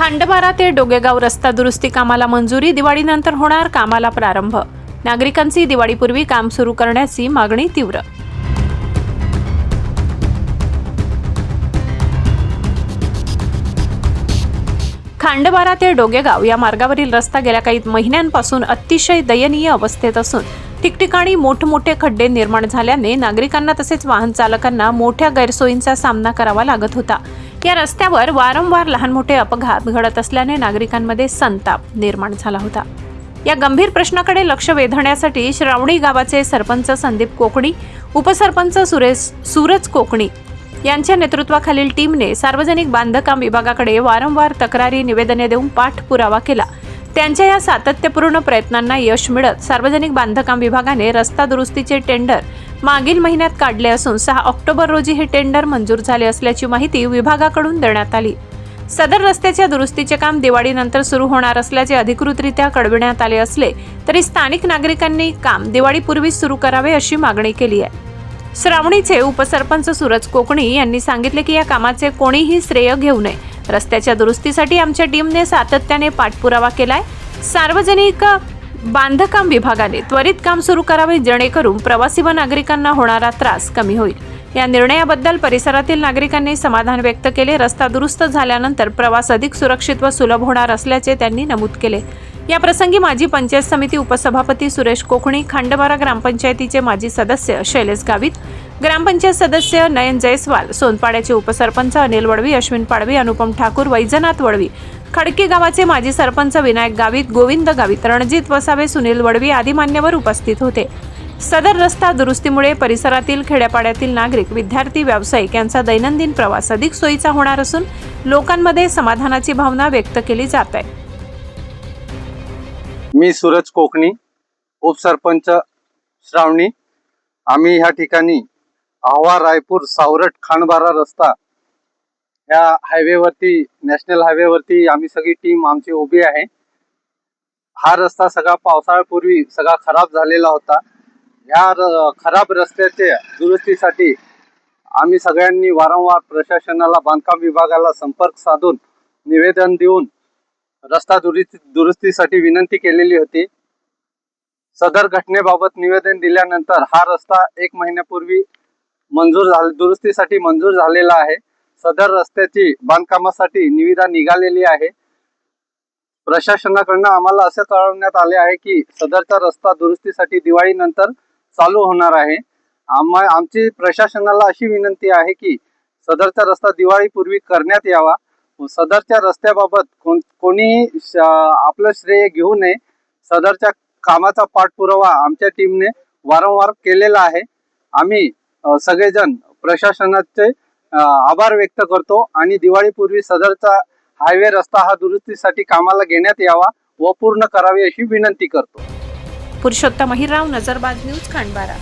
खांडबारा ते डोगेगाव रस्ता दुरुस्ती कामाला मंजुरी दिवाळीनंतर होणार कामाला प्रारंभ. नागरिकांची दिवाळीपूर्वी काम सुरू करण्याची मागणी तीव्र. खांडबारा ते डोगेगाव या मार्गावरील रस्ता गेल्या काही महिन्यांपासून अतिशय दयनीय अवस्थेत असून ठिकठिकाणी मोठमोठे खड्डे निर्माण झाल्याने नागरिकांना तसेच वाहन चालकांना मोठ्या गैरसोयींचा सामना करावा लागत होता. या रस्त्यावर वारंवार लहान मोठे अपघात घडत असल्याने नागरिकांमध्ये संताप निर्माण झाला होता. या गंभीर प्रश्नाकडे लक्ष वेधण्यासाठी श्रावणी गावाचे सरपंच संदीप कोकणी उपसरपंच सुरेश सूरज कोकणी यांच्या नेतृत्वाखालील टीमने सार्वजनिक बांधकाम विभागाकडे वारंवार तक्रारी निवेदने देऊन पाठपुरावा केला. त्यांच्या या सातत्यपूर्ण प्रयत्नांना यश मिळत सार्वजनिक बांधकाम विभागाने रस्ता दुरुस्तीचे टेंडर मागील महिन्यात काढले असून सहा ऑक्टोबर रोजी हे टेंडर मंजूर झाले असल्याची माहिती विभागाकडून देण्यात आली. सदर रस्त्याच्या दुरुस्तीचे काम दिवाळीनंतर सुरू होणार असल्याचे अधिकृतरित्या कळविण्यात आले असले तरी स्थानिक नागरिकांनी काम दिवाळीपूर्वीच सुरू करावे अशी मागणी केली आहे. श्रावणीचे उपसरपंच सूरज कोकणी यांनी सांगितले की या कामाचे कोणीही श्रेय घेऊ नये. रस्त्याच्या दुरुस्तीसाठी आमच्या टीमने सातत्याने पाठपुरावा केलाय. सार्वजनिक बांधकाम विभागाने त्वरित काम सुरू करावे जेणेकरून प्रवासी व नागरिकांना होणारा त्रास कमी होईल. या निर्णयाबद्दल परिसरातील नागरिकांनी समाधान व्यक्त केले. रस्ता दुरुस्त झाल्यानंतर प्रवास अधिक सुरक्षित व सुलभ होणार असल्याचे त्यांनी नमूद केले. या प्रसंगी माजी पंचायत समिती उपसभापती सुरेश कोकणी खांडबारा ग्रामपंचायतीचे माजी सदस्य शैलेश गावित ग्रामपंचायत सदस्य नयन जयस्वाल सोनपाड्याचे उपसरपंच अनिल वडवी अश्विन पाडवी अनुपम ठाकूर वैजनाथ वडवी खडकी गावाचे माजी सरपंच विनायक गावित गोविंद गावित रणजित वसावे सुनील वडवी आदी मान्यवर उपस्थित होते. सदर रस्ता दुरुस्तीमुळे परिसरातील खेड्यापाड्यातील नागरिक विद्यार्थी व्यावसायिक यांचा दैनंदिन प्रवास अधिक सोयीचा होणार असून लोकांमध्ये समाधानाची भावना व्यक्त केली जात आहे. मी सूरज कोकणी उपसरपंच श्रावणी. आम्ही ह्या ठिकाणी आव्हा रायपूर सावरट खांडबारा रस्ता ह्या हायवेवरती नॅशनल हायवेवरती आम्ही सगळी टीम आमची उभी आहे. हा रस्ता सगळा पावसाळ्यापूर्वी सगळा खराब झालेला होता. ह्या खराब रस्त्याच्या दुरुस्तीसाठी आम्ही सगळ्यांनी वारंवार प्रशासनाला बांधकाम विभागाला संपर्क साधून निवेदन देऊन रस्ता दुरुस्ती दुरुस्तीसाठी विनंती केलेली होती. सदर घटनेबाबत निवेदन दिल्यानंतर हा रस्ता एक महिन्यापूर्वी मंजूर झाला दुरुस्तीसाठी मंजूर झालेला आहे. सदर रस्त्याची बांधकामासाठी निविदा निघालेली आहे. प्रशासनाकडनं आम्हाला असे कळवण्यात आले आहे की सदरचा रस्ता दुरुस्तीसाठी दिवाळीनंतर चालू होणार आहे. आम्हा आमची प्रशासनाला अशी विनंती आहे की सदरचा रस्ता दिवाळीपूर्वी करण्यात यावा. सदरच्या रस्त्याबाबत कोण कोणीही श- आपलं श्रेय घेऊ नये. सदरच्या कामाचा पाठपुरावा आमच्या टीमने वारंवार केलेला आहे. आम्ही सगळेजण प्रशासनाचे आभार व्यक्त करतो आणि दिवाळीपूर्वी सदरचा हायवे रस्ता हा दुरुस्तीसाठी कामाला घेण्यात यावा व पूर्ण करावी अशी विनंती करतो. पुरुषोत्तम अहिरराव नजरबाद न्यूज खांडबारा.